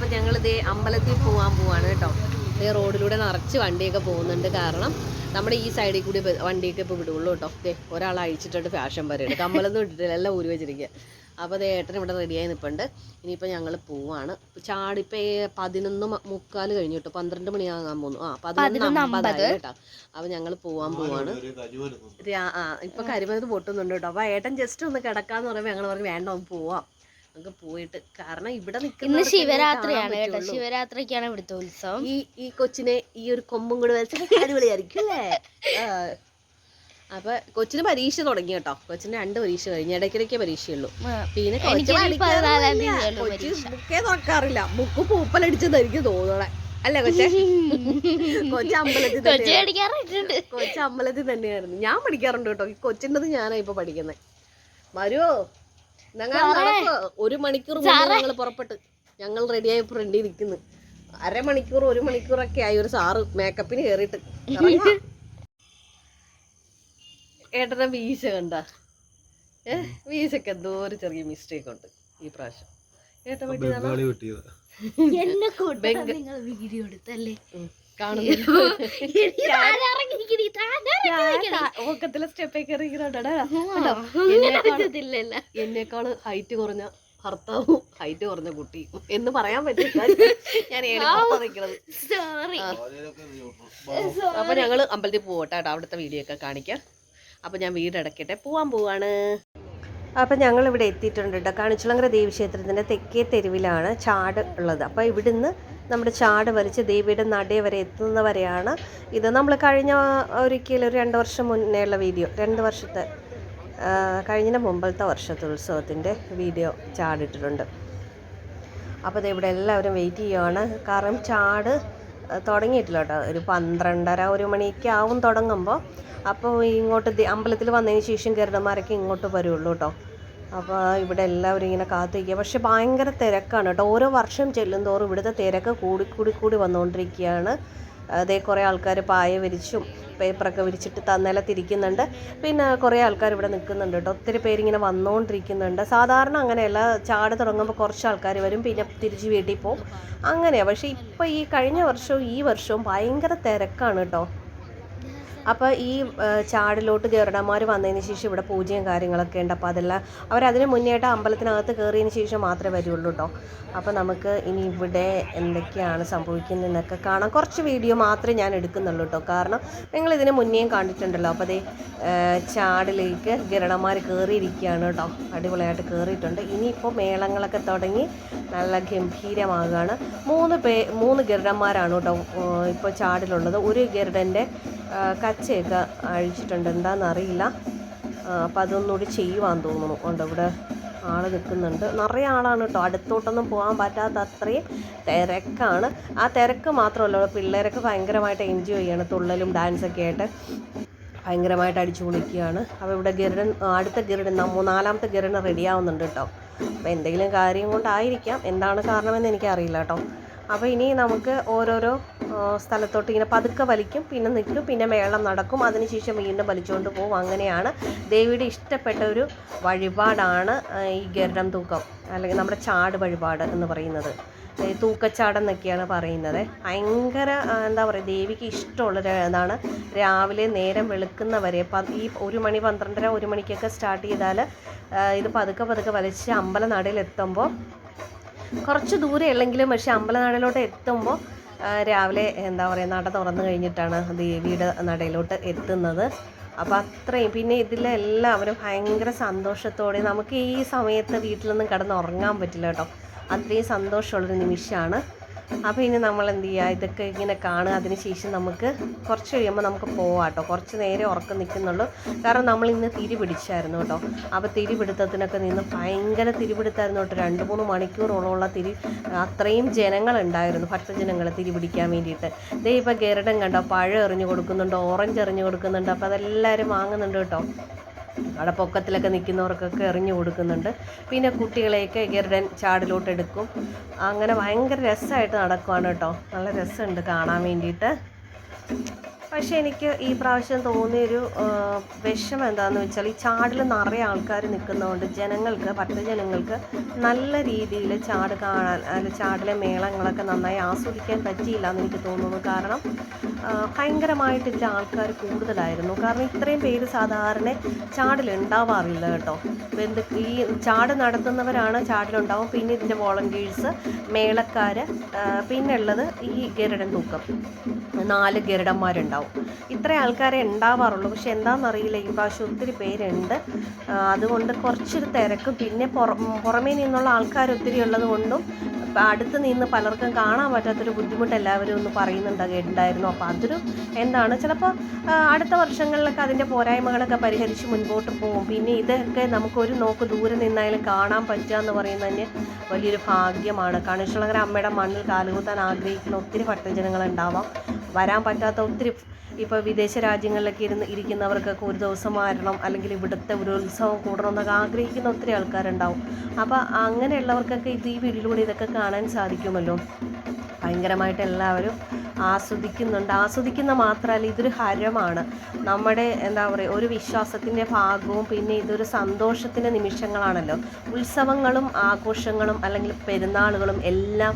അപ്പം ഞങ്ങൾ ഇതേ അമ്പലത്തിൽ പോകാൻ പോവാണ് കേട്ടോ. ഇതേ റോഡിലൂടെ നിറച്ച് വണ്ടിയൊക്കെ പോകുന്നുണ്ട് കാരണം നമ്മുടെ ഈ സൈഡിൽ കൂടി വണ്ടിയൊക്കെ ഇപ്പോൾ വിടുള്ളൂ കേട്ടോ. ദേ ഒരാൾ അഴിച്ചിട്ടുണ്ട് ഫാഷൻ പരേഡ്. കമ്പലൊന്നും ഇട്ടിട്ടില്ല എല്ലാം ഊരി വെച്ചിരിക്കുക അപ്പോൾ അത് ഏട്ടൻ ഇവിടെ റെഡിയായി നിൽപ്പുണ്ട് ഇനിയിപ്പോൾ ഞങ്ങൾ പോവാണ്. ചാടിപ്പോൾ പതിനൊന്ന് മുക്കാൽ കഴിഞ്ഞു കേട്ടോ. പന്ത്രണ്ട് മണിയാകാൻ പോകുന്നു ആ പതിനൊന്ന് അമ്പതായി കേട്ടോ. അപ്പോൾ ഞങ്ങൾ പോവാൻ പോവാണ്. ആ ഇപ്പൊ കരിമരുന്ന് പൊട്ടുന്നുണ്ട് കേട്ടോ. അപ്പോൾ ഏട്ടൻ ജസ്റ്റ് ഒന്ന് കിടക്കാന്ന് പറയുമ്പോ ഞങ്ങൾ പറഞ്ഞു വേണ്ട ഒന്ന് പോവാം. നമുക്ക് പോയിട്ട്. കാരണം ഇവിടെ ഇന്ന് ശിവരാത്രിയാണ് കേട്ടോ. ശിവരാത്രിക്കാണ് ഇവിടുത്തെ ഉത്സവം. ഈ ഈ കൊച്ചിനെ ഈ ഒരു കൊമ്പും കൂടി വെച്ച് അടിപൊളിയായിരിക്കും അല്ലേ. അപ്പൊ കൊച്ചിന് പരീക്ഷ തുടങ്ങി കേട്ടോ. കൊച്ചിന് രണ്ട് പരീക്ഷ കഴിഞ്ഞു. ഇടയ്ക്കിടയ്ക്ക് പരീക്ഷയുള്ളൂ. പിന്നെ മുക്കേ കൊച്ചു മുക്ക് ബുക്കേ തുറക്കാറില്ല. ബുക്ക് പൂപ്പലടിച്ചതായിരിക്കും തോന്നണേ. അല്ലേ കൊച്ചെ? കൊച്ചു അമ്പലത്തിൽ കൊച്ചു അമ്പലത്തിൽ തന്നെയായിരുന്നു. ഞാൻ പഠിക്കാറുണ്ട് കേട്ടോ. ഈ കൊച്ചിന്റെത് ഞാനാ ഇപ്പൊ പഠിക്കുന്നത് നടക്കുവോ? ഒരു മണിക്കൂർ മുന്നേ ഞങ്ങൾ പുറപ്പെട്ട്. ഞങ്ങൾ റെഡിയായി ഫ്രണ്ടിൽ നിൽക്കുന്നു അരമണിക്കൂർ ഒരു മണിക്കൂറൊക്കെ ആയി ഒരു സാറ് മേക്കപ്പിന് കയറിയിട്ട് ഏട്ടന വീശ കണ്ട? ഏ വീശക്ക് എന്തോ ഒരു ചെറിയ മിസ്റ്റേക്ക് ഉണ്ട് ഈ പ്രാവശ്യം. ഏട്ടൻ എടുത്തല്ലേ. കാണുന്നു. ഓക്കത്തിലെ സ്റ്റെപ്പേ ഇല്ലല്ല എന്നേക്കാൾ ഹൈറ്റ് കുറഞ്ഞ ഭർത്താവും ഹൈറ്റ് കുറഞ്ഞ കുട്ടിയും എന്ന് പറയാൻ പറ്റില്ല. ഞാൻ നിൽക്കുന്നത് അപ്പൊ ഞങ്ങൾ അമ്പലത്തിൽ പോകട്ടെ കേട്ടോ അവിടുത്തെ വീഡിയോ ഒക്കെ കാണിക്കാം. അപ്പൊ ഞാൻ വീട് അടക്കട്ടെ പോവാൻ പോവാണ്. അപ്പം ഞങ്ങൾ ഇവിടെ എത്തിയിട്ടുണ്ട് കേട്ടോ. കാണിച്ചുളങ്കര ദേവീക്ഷേത്രത്തിന്റെ തെക്കേ തെരുവിലാണ് ചാട് ഉള്ളത്. അപ്പോൾ ഇവിടുന്ന് നമ്മുടെ ചാട് വലിച്ച് ദേവിയുടെ നട വരെ എത്തുന്ന വരെയാണ് ഇത്. നമ്മൾ കഴിഞ്ഞ ഒരിക്കലും ഒരു രണ്ട് വർഷം മുന്നേ ഉള്ള വീഡിയോ രണ്ട് വർഷത്തെ കഴിഞ്ഞ മുമ്പത്തെ വർഷത്തെ ഉത്സവത്തിന്റെ വീഡിയോ ചാടിട്ടിട്ടുണ്ട്. അപ്പോൾ ഇവിടെ എല്ലാവരും വെയിറ്റ് ചെയ്യുവാണ്. കാരണം ചാട് തുടങ്ങിയിട്ടില്ല കേട്ടോ. ഒരു പന്ത്രണ്ടര ഒരു മണിക്ക് ആവും തുടങ്ങുമ്പോൾ. അപ്പോൾ ഇങ്ങോട്ട് അമ്പലത്തിൽ വന്നതിന് ശേഷം ഗരുഡന്മാരൊക്കെ ഇങ്ങോട്ട് വരുള്ളൂ കേട്ടോ. അപ്പോൾ ഇവിടെ എല്ലാവരും ഇങ്ങനെ കാത്തിരിക്കുക. പക്ഷെ ഭയങ്കര തിരക്കാണ് കേട്ടോ. ഓരോ വർഷം ചെല്ലുന്തോറും ഇവിടുത്തെ തിരക്ക് കൂടി കൂടി കൂടി വന്നുകൊണ്ടിരിക്കുകയാണ്. അതേ കുറേ ആൾക്കാർ പായ വിരിച്ചും പേപ്പറൊക്കെ വിരിച്ചിട്ട് തന്നലത്തിരിക്കുന്നുണ്ട് പിന്നെ കുറേ ആൾക്കാർ ഇവിടെ നിൽക്കുന്നുണ്ട് കേട്ടോ. ഒത്തിരി പേരിങ്ങനെ വന്നുകൊണ്ടിരിക്കുന്നുണ്ട്. സാധാരണ അങ്ങനെയല്ല. ചാട് തുടങ്ങുമ്പോൾ കുറച്ച് ആൾക്കാർ വരും. പിന്നെ തിരിച്ച് വീട്ടിൽ പോകും. അങ്ങനെയാണ് പക്ഷേ ഇപ്പോൾ ഈ കഴിഞ്ഞ വർഷവും ഈ വർഷവും ഭയങ്കര തിരക്കാണ് കേട്ടോ. അപ്പോൾ ഈ ചാടിലോട്ട് ഗരുഡന്മാർ വന്നതിന് ശേഷം ഇവിടെ പൂജയും കാര്യങ്ങളൊക്കെ ഉണ്ട്. അപ്പോൾ അതെല്ലാം അവരതിന് മുന്നേയായിട്ട് അമ്പലത്തിനകത്ത് കയറിയതിന് ശേഷം മാത്രമേ വരുള്ളൂ കേട്ടോ അപ്പോൾ നമുക്ക് ഇനി ഇവിടെ എന്തൊക്കെയാണ് സംഭവിക്കുന്നതെന്നൊക്കെ കാണാം. കുറച്ച് വീഡിയോ മാത്രമേ ഞാൻ എടുക്കുന്നുള്ളൂ കേട്ടോ കാരണം നിങ്ങൾ ഇതിന് മുന്നേയും കണ്ടിട്ടുണ്ടല്ലോ. അപ്പോൾ അതേ ചാടിലേക്ക് ഗരുഡന്മാർ കയറിയിരിക്കുകയാണ് കേട്ടോ അടിപൊളിയായിട്ട് കയറിയിട്ടുണ്ട് ഇനിയിപ്പോൾ മേളങ്ങളൊക്കെ തുടങ്ങി നല്ല ഗംഭീരമാകുകയാണ് മൂന്ന് പേ മൂന്ന് ഗരുഡന്മാരാണ് കേട്ടോ ഇപ്പോൾ ചാടിലുള്ളത്. ഒരു ഗരുഡന്റെ കച്ചയൊക്കെ അഴിച്ചിട്ടുണ്ട്. എന്താണെന്നറിയില്ല അപ്പോൾ അതൊന്നുകൂടി ചെയ്യുവാന്ന് തോന്നുന്നു. ഉണ്ട് ഇവിടെ ആൾ നിൽക്കുന്നുണ്ട്. നിറയെ ആളാണ് കേട്ടോ. അടുത്തോട്ടൊന്നും പോകാൻ പറ്റാത്ത അത്രയും തിരക്കാണ്. ആ തിരക്ക് മാത്രമല്ല പിള്ളേരൊക്കെ ഭയങ്കരമായിട്ട് എൻജോയ് ചെയ്യാണ്. തുള്ളലും ഡാൻസൊക്കെ ആയിട്ട് ഭയങ്കരമായിട്ട് അടിച്ചു പൊളിക്കുകയാണ് അപ്പോൾ ഇവിടെ ഗരുഡൻ അടുത്ത ഗരുഡൻ മൂന്നാലാമത്തെ ഗരുഡൻ റെഡി ആവുന്നുണ്ട് കേട്ടോ. അപ്പോൾ എന്തെങ്കിലും കാര്യം കൊണ്ടായിരിക്കാം. എന്താണ് കാരണമെന്ന് എനിക്കറിയില്ല കേട്ടോ. അപ്പോൾ ഇനി നമുക്ക് ഓരോരോ സ്ഥലത്തോട്ട് ഇങ്ങനെ പതുക്കെ വലിക്കും പിന്നെ നിൽക്കും പിന്നെ മേളം നടക്കും. അതിനുശേഷം വീണ്ടും വലിച്ചുകൊണ്ട് പോകും. അങ്ങനെയാണ് ദേവിയുടെ ഇഷ്ടപ്പെട്ട ഒരു വഴിപാടാണ് ഈ ഗരുഡം തൂക്കം അല്ലെങ്കിൽ നമ്മുടെ ചാട് വഴിപാട് എന്ന് പറയുന്നത്. തൂക്കച്ചാടെന്നൊക്കെയാണ് പറയുന്നത്. ഭയങ്കര എന്താ പറയുക ദേവിക്ക് ഇഷ്ടമുള്ള ഇതാണ്. രാവിലെ നേരം വെളുക്കുന്നവരെ പ ഈ ഒരു മണി പന്ത്രണ്ടര ഒരു മണിക്കൊക്കെ സ്റ്റാർട്ട് ചെയ്താൽ ഇത് പതുക്കെ പതുക്കെ വലിച്ച് അമ്പലനടയിലെത്തുമ്പോൾ കുറച്ച് ദൂരെ ഉള്ളെങ്കിലും പക്ഷേ അമ്പലനടയിലോട്ട് എത്തുമ്പോൾ രാവിലെ എന്താ പറയുക നട തുറന്നു കഴിഞ്ഞിട്ടാണ് ദേവിയുടെ നടയിലോട്ട് എത്തുന്നത്. അപ്പം അത്രയും. പിന്നെ ഇതിലെല്ലാവരും ഭയങ്കര സന്തോഷത്തോടെ നമുക്ക് ഈ സമയത്ത് വീട്ടിലൊന്നും കിടന്ന് ഉറങ്ങാൻ പറ്റില്ല കേട്ടോ. അത്രയും സന്തോഷമുള്ളൊരു നിമിഷമാണ്. അപ്പോൾ ഇനി നമ്മൾ എന്ത് ചെയ്യുക ഇതൊക്കെ ഇങ്ങനെ കാണുക. അതിന് ശേഷം നമുക്ക് കുറച്ച് കഴിയുമ്പോൾ നമുക്ക് പോവാം കേട്ടോ കുറച്ച് നേരെ ഉറക്കം നിൽക്കുന്നുള്ളൂ കാരണം നമ്മൾ ഇന്ന് തിരി പിടിച്ചായിരുന്നു കേട്ടോ അപ്പോൾ തിരി പിടുത്തത്തിനൊക്കെ നിന്ന് ഭയങ്കര തിരിപിടുത്തായിരുന്നു കേട്ടോ രണ്ട് മൂന്ന് മണിക്കൂറോളമുള്ള തിരി അത്രയും ജനങ്ങളുണ്ടായിരുന്നു. ഭക്തജനങ്ങൾ തിരി പിടിക്കാൻ വേണ്ടിയിട്ട്. ദേ ഇപ്പോൾ ഗരുഡൻ കണ്ടോ? പഴം എറിഞ്ഞു കൊടുക്കുന്നുണ്ട് ഓറഞ്ച് എറിഞ്ഞു കൊടുക്കുന്നുണ്ട്. അപ്പോൾ അതെല്ലാവരും വാങ്ങുന്നുണ്ട് കേട്ടോ അവിടെ പൊക്കത്തിലൊക്കെ നിൽക്കുന്നവർക്കൊക്കെ എറിഞ്ഞു കൊടുക്കുന്നുണ്ട്. പിന്നെ കുട്ടികളെയൊക്കെ ഗരുഡൻ ചാടിലോട്ട് എടുക്കും. അങ്ങനെ ഭയങ്കര രസമായിട്ട് നടക്കുവാണ് കേട്ടോ. നല്ല രസമുണ്ട് കാണാൻ വേണ്ടിയിട്ട്. പക്ഷേ എനിക്ക് ഈ പ്രാവശ്യം തോന്നിയൊരു വിഷമം എന്താണെന്ന് വെച്ചാൽ ഈ ചാടിൽ നിറയെ ആൾക്കാർ നിൽക്കുന്നതുകൊണ്ട് ജനങ്ങൾക്ക് ഭക്തജനങ്ങൾക്ക് നല്ല രീതിയിൽ ചാട് കാണാൻ അല്ലെങ്കിൽ ചാടിലെ മേളങ്ങളൊക്കെ നന്നായി ആസ്വദിക്കാൻ പറ്റിയില്ല എന്ന് എനിക്ക് തോന്നുന്നു. കാരണം ഭയങ്കരമായിട്ട് ഇതിൽ ആൾക്കാർ കൂടുതലായിരുന്നു. കാരണം ഇത്രയും പേര് സാധാരണ ചാടിലുണ്ടാവാറില്ല കേട്ടോ. ബന്ധു ഈ ചാട് നടത്തുന്നവരാണ് ചാടിലുണ്ടാവും. പിന്നെ ഇതിന്റെ വോളണ്ടിയേഴ്സ് മേളക്കാർ പിന്നെ ഉള്ളത് ഈ ഗരുഡൻ തൂക്കം. നാല് ഗരുഡന്മാരുണ്ടാവും. ഇത്ര ആൾക്കാരെ ഉണ്ടാവാറുള്ളൂ. പക്ഷെ എന്താണെന്നറിയില്ല ഈ പ്രാവശ്യം ഒത്തിരി പേരുണ്ട്. അതുകൊണ്ട് കുറച്ചൊരു തിരക്കും. പിന്നെ പുറ പുറമേ നിന്നുള്ള ആൾക്കാർ ഒത്തിരി ഉള്ളത് കൊണ്ടും അടുത്ത് നിന്ന് പലർക്കും കാണാൻ പറ്റാത്തൊരു ബുദ്ധിമുട്ട് എല്ലാവരും ഒന്ന് പറയുന്നുണ്ട് കേട്ടിട്ടുണ്ടായിരുന്നു അപ്പോൾ അതൊരു എന്താണ് ചിലപ്പോൾ അടുത്ത വർഷങ്ങളിലൊക്കെ അതിന്റെ പോരായ്മകളൊക്കെ പരിഹരിച്ച് മുൻപോട്ട് പോകും പിന്നെ ഇതൊക്കെ നമുക്കൊരു നോക്ക് ദൂരെ നിന്നായാലും കാണാൻ പറ്റുക എന്ന് പറയുന്നത് തന്നെ വലിയൊരു ഭാഗ്യമാണ്. കണിശളങ്കര അമ്മയുടെ മണ്ണിൽ കാലുകുത്താൻ ആഗ്രഹിക്കുന്ന ഒത്തിരി ഭക്തജനങ്ങളുണ്ടാവാം വരാൻ പറ്റാത്ത ഒത്തിരി ഇപ്പോൾ വിദേശ രാജ്യങ്ങളിലൊക്കെ ഇരുന്ന് ഇരിക്കുന്നവർക്കൊക്കെ ഒരു ദിവസം മാറണം അല്ലെങ്കിൽ ഇവിടുത്തെ ഒരു ഉത്സവം കൂടണം എന്നൊക്കെ ആഗ്രഹിക്കുന്ന ഒത്തിരി ആൾക്കാരുണ്ടാവും. അപ്പോൾ അങ്ങനെയുള്ളവർക്കൊക്കെ ഇത് ഈ വീഡിയോയിലൂടെ ഇതൊക്കെ കാണാൻ സാധിക്കുമല്ലോ? ഭയങ്കരമായിട്ട് എല്ലാവരും ആസ്വദിക്കുന്നുണ്ട്. ആസ്വദിക്കുന്ന മാത്രമല്ല ഇതൊരു ഹരമാണ്. നമ്മുടെ എന്താ പറയുക ഒരു വിശ്വാസത്തിന്റെ ഭാഗവും പിന്നെ ഇതൊരു സന്തോഷത്തിന്റെ നിമിഷങ്ങളാണല്ലോ. ഉത്സവങ്ങളും ആഘോഷങ്ങളും അല്ലെങ്കിൽ പെരുന്നാളുകളും എല്ലാം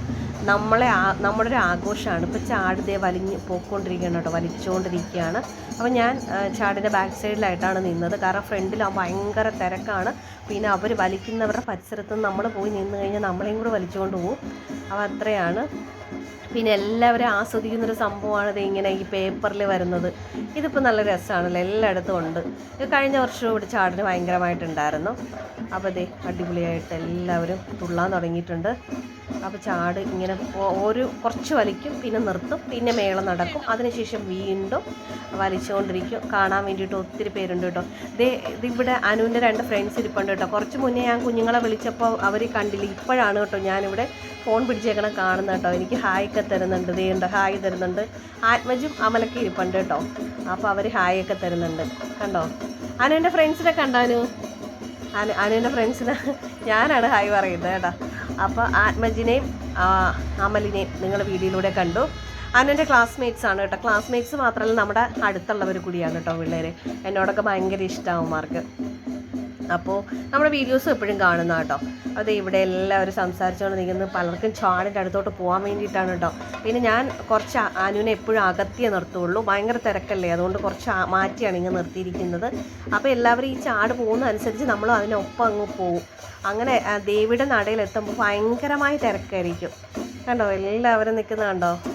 നമ്മളെ നമ്മുടെ ഒരു ആഘോഷമാണ്. ഇപ്പോൾ ചാടുതേ വലിഞ്ഞ് പോയിക്കൊണ്ടിരിക്കുകയാണ് കേട്ടോ വലിച്ചുകൊണ്ടിരിക്കുകയാണ് അപ്പോൾ ഞാൻ ചാടിന്റെ ബാക്ക് സൈഡിലായിട്ടാണ് നിന്നത്. കാരണം ഫ്രണ്ടിൽ ഭയങ്കര തിരക്കാണ്. പിന്നെ അവർ വലിക്കുന്നവരുടെ പരിസരത്ത് നമ്മൾ പോയി നിന്ന് കഴിഞ്ഞാൽ നമ്മളെയും കൂടി വലിച്ചുകൊണ്ട് പോകും അപ്പോൾ അത്രയാണ്. പിന്നെ എല്ലാവരും ആസ്വദിക്കുന്നൊരു സംഭവമാണ് ഇത് ഇങ്ങനെ ഈ പേപ്പറിൽ വരുന്നത്. ഇതിപ്പോൾ നല്ല രസമാണല്ലോ എല്ലായിടത്തും ഉണ്ട്. ഇത് കഴിഞ്ഞ വർഷം ഇവിടെ ചാടിന് ഭയങ്കരമായിട്ടുണ്ടായിരുന്നു. അപ്പോൾ ദേ അടിപൊളിയായിട്ട് എല്ലാവരും തുള്ളാൻ തുടങ്ങിയിട്ടുണ്ട്. അപ്പോൾ ചാട് ഇങ്ങനെ ഒരു കുറച്ച് വലിക്കും പിന്നെ നിർത്തും പിന്നെ മേളം നടക്കും. അതിനുശേഷം വീണ്ടും വലിച്ചുകൊണ്ടിരിക്കും. കാണാൻ വേണ്ടിയിട്ട് ഒത്തിരി പേരുണ്ട് കേട്ടോ. ദേ ഇതിവിടെ അനുവിന്റെ രണ്ട് ഫ്രണ്ട്സ് ഇരിപ്പുണ്ട് കേട്ടോ. കുറച്ച് മുന്നേ ഞാൻ കുഞ്ഞുങ്ങളെ വിളിച്ചപ്പോൾ അവർ കണ്ടില്ല ഇപ്പോഴാണ് കേട്ടോ ഞാനിവിടെ ഫോൺ പിടിച്ചേക്കണം കാണുന്നത് കേട്ടോ. എനിക്ക് ഹായ് ഒക്കെ തരുന്നുണ്ട്. ദേ ഉണ്ട് ഹായ് തരുന്നുണ്ട്. ആത്മജും അമലൊക്കെ ഇരിപ്പുണ്ട് കേട്ടോ. അപ്പോൾ അവർ ഹായ് ഒക്കെ തരുന്നുണ്ട്. കണ്ടോ? അനുവിന്റെ ഫ്രണ്ട്സിനെ കണ്ടാനു അനു? അനുവിന്റെ ഫ്രണ്ട്സിന് ഞാനാണ് ഹായ് പറയുന്നത് കേട്ടോ. അപ്പോൾ ആത്മജിനെയും അമലിനെയും നിങ്ങൾ വീഡിയോയിലൂടെ കണ്ടു. അന്നെന്റെ ക്ലാസ്മേറ്റ്സ് ആണ് കേട്ടോ. ക്ലാസ്മേറ്റ്സ് മാത്രമല്ല നമ്മുടെ അടുത്തുള്ളവർ കൂടിയാണ് കേട്ടോ പിള്ളേർ എന്നോടൊക്കെ ഭയങ്കര ഇഷ്ടമാവും മാർക്ക് അപ്പോൾ നമ്മുടെ വീഡിയോസും എപ്പോഴും കാണുന്ന കേട്ടോ. അത് ഇവിടെ എല്ലാവരും സംസാരിച്ചുകൊണ്ട് നിൽക്കുന്നത് പലർക്കും ചാടിന്റെ അടുത്തോട്ട് പോകാൻ വേണ്ടിയിട്ടാണ് കേട്ടോ. പിന്നെ ഞാൻ കുറച്ച് അനുവിനെ എപ്പോഴും അകത്തിയേ നിർത്തുള്ളൂ. ഭയങ്കര തിരക്കല്ലേ? അതുകൊണ്ട് കുറച്ച് മാറ്റിയാണ് ഇങ്ങനെ നിർത്തിയിരിക്കുന്നത്. അപ്പോൾ എല്ലാവരും ഈ ചാട് പോകുന്നതനുസരിച്ച് നമ്മളും അതിനൊപ്പം അങ്ങ് പോകും അങ്ങനെ ദേവിയുടെ നടയിലെത്തുമ്പോൾ ഭയങ്കരമായി തിരക്കായിരിക്കും. കണ്ടോ? എല്ലാവരും നിൽക്കുന്ന കണ്ടോ?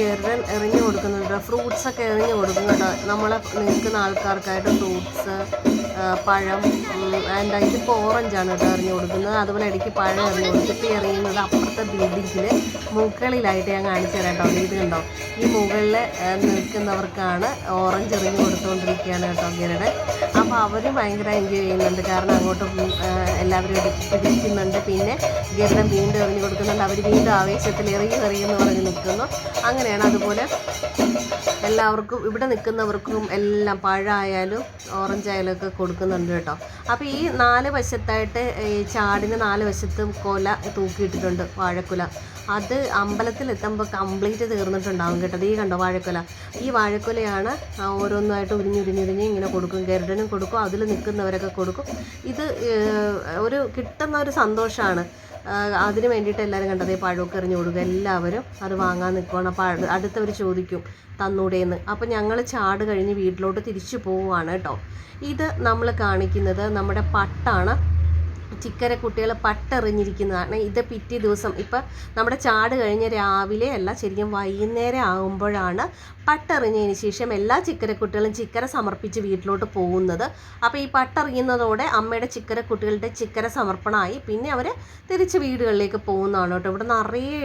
ദേ എറിഞ്ഞു കൊടുക്കുന്നുണ്ട് ഫ്രൂട്ട്സ് ഒക്കെ എറിഞ്ഞു കൊടുക്കും കേട്ടോ. നമ്മളെ നിൽക്കുന്ന ആൾക്കാർക്കായിട്ട് ഫ്രൂട്ട്സ് പഴം ആൻഡ് ഇതിപ്പോൾ ഓറഞ്ചാണ് കേട്ടോ എറിഞ്ഞു കൊടുക്കുന്നത്. അതുപോലെ ഇടയ്ക്ക് പഴം എറിഞ്ഞു കൊടുത്തിട്ട് എറിയുന്നത് അപ്പുറത്തെ ബിൽഡിങ്ങിൽ മുകളിലായിട്ട് ഞാൻ കാണിച്ചു തരാം കേട്ടോ. ഇത് കണ്ടോ? ഈ മുകളിൽ നിൽക്കുന്നവർക്കാണ് ഓറഞ്ച് എറിഞ്ഞു കൊടുത്തുകൊണ്ടിരിക്കുകയാണ് കേട്ടോ ഗരുഡൻ അപ്പോൾ അവരും ഭയങ്കര എൻജോയ് ചെയ്യുന്നുണ്ട്. കാരണം അങ്ങോട്ട് എല്ലാവരും പിടിക്കുന്നുണ്ട് പിന്നെ ഗരുഡൻ വീണ്ടും എറിഞ്ഞു കൊടുക്കുന്നുണ്ട്. അവർ വീണ്ടും ആവേശത്തിൽ എറിയും എറിയെന്ന് പറഞ്ഞ് നിൽക്കുന്നു. അങ്ങനെയാണ് അതുപോലെ എല്ലാവർക്കും ഇവിടെ നിൽക്കുന്നവർക്കും എല്ലാം പഴമായാലും ഓറഞ്ച് ആയാലും ഒക്കെ കൊടുക്കുന്നുണ്ട് കേട്ടോ. അപ്പോൾ ഈ നാല് വശത്തായിട്ട് ഈ ചാടിന് നാല് വശത്തും കൊല തൂക്കിയിട്ടിട്ടുണ്ട് വാഴക്കുല. അത് അമ്പലത്തിലെത്തുമ്പോൾ കംപ്ലീറ്റ് തീർന്നിട്ടുണ്ടാവും കേട്ടോ. ഈ കണ്ടോ വാഴക്കുല. ഈ വാഴക്കുലയാണ് ഓരോന്നായിട്ട് ഉരിഞ്ഞുരിഞ്ഞുരിഞ്ഞ് ഇങ്ങനെ കൊടുക്കും. ഗരുഡനും കൊടുക്കും. അതിൽ നിൽക്കുന്നവരൊക്കെ കൊടുക്കും. ഇത് ഒരു കിട്ടുന്ന ഒരു സന്തോഷമാണ്. അതിന് വേണ്ടിയിട്ട് എല്ലാവരും കണ്ടതേ പഴമൊക്കെ എറിഞ്ഞു കൊടുക്കുക എല്ലാവരും അത് വാങ്ങാൻ നിൽക്കുവാണ് അപ്പോൾ അടു- അടുത്തവർ ചോദിക്കും തന്നൂടേന്ന്? അപ്പോൾ ഞങ്ങൾ ചാട് കഴിഞ്ഞ് വീട്ടിലോട്ട് തിരിച്ചു പോവുകയാണ് കേട്ടോ. ഇത് നമ്മൾ കാണിക്കുന്നത് നമ്മുടെ പട്ടാണ്. ചിക്കര കുട്ടികൾ പട്ടെറിഞ്ഞിരിക്കുന്നതാണ്. ഇത് പിറ്റേ ദിവസം. ഇപ്പം നമ്മുടെ ചാട് കഴിഞ്ഞ രാവിലെ അല്ല ശരിക്കും വൈകുന്നേരം ആകുമ്പോഴാണ് പട്ടെറിഞ്ഞതിന് ശേഷം എല്ലാ ചിക്കര കുട്ടികളും ചിക്കര സമർപ്പിച്ച് വീട്ടിലോട്ട് പോകുന്നത്. അപ്പോൾ ഈ പട്ടെറിയുന്നതോടെ അമ്മയുടെ ചിക്കര കുട്ടികളുടെ ചിക്കര സമർപ്പണമായി. പിന്നെ അവർ തിരിച്ച് വീടുകളിലേക്ക് പോകുന്നതാണ് കേട്ടോ. ഇവിടെ നിറയെ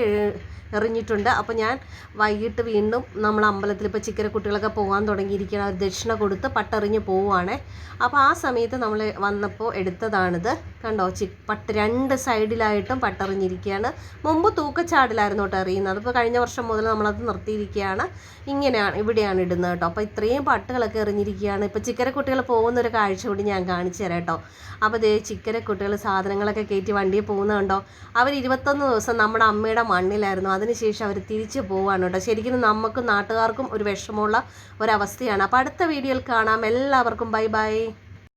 എറിഞ്ഞിട്ടുണ്ട്. അപ്പോൾ ഞാൻ വൈകിട്ട് വീണ്ടും നമ്മൾ അമ്പലത്തിൽ ഇപ്പോൾ ചിക്കര കുട്ടികളൊക്കെ പോകാൻ തുടങ്ങിയിരിക്കുകയാണ്. അവർ ദക്ഷിണ കൊടുത്ത് പട്ടെറിഞ്ഞ് പോവുകയാണേ അപ്പോൾ ആ സമയത്ത് നമ്മൾ വന്നപ്പോൾ എടുത്തതാണിത്. കണ്ടോ? ചി പട്ട് രണ്ട് സൈഡിലായിട്ടും പട്ടെറിഞ്ഞിരിക്കുകയാണ്. മുമ്പ് തൂക്കച്ചാടിലായിരുന്നു കേട്ടോ എറിയുന്നത്. അതിപ്പോൾ കഴിഞ്ഞ വർഷം മുതൽ നമ്മളത് നിർത്തിയിരിക്കുകയാണ്. ഇങ്ങനെയാണ് ഇവിടെയാണ് ഇടുന്നത് കേട്ടോ. അപ്പോൾ ഇത്രയും പട്ടുകളൊക്കെ എറിഞ്ഞിരിക്കുകയാണ്. ഇപ്പോൾ ചിക്കര കുട്ടികൾ പോകുന്ന ഒരു കാഴ്ച കൂടി ഞാൻ കാണിച്ചു തരാം കേട്ടോ. അപ്പോൾ ദേ ചിക്കര കുട്ടികൾ സാധനങ്ങളൊക്കെ കയറ്റി വണ്ടിയിൽ പോകുന്നുണ്ടോ അവർ ഇരുപത്തൊന്ന് ദിവസം നമ്മുടെ അമ്മയുടെ മണ്ണിലായിരുന്നു അതിനുശേഷം അവർ തിരിച്ചു പോവാണ് കേട്ടോ. ശരിക്കും നമുക്കും നാട്ടുകാർക്കും ഒരു വിഷമമുള്ള ഒരവസ്ഥയാണ്. അപ്പോൾ അടുത്ത വീഡിയോയിൽ കാണാം. എല്ലാവർക്കും ബൈ ബൈ.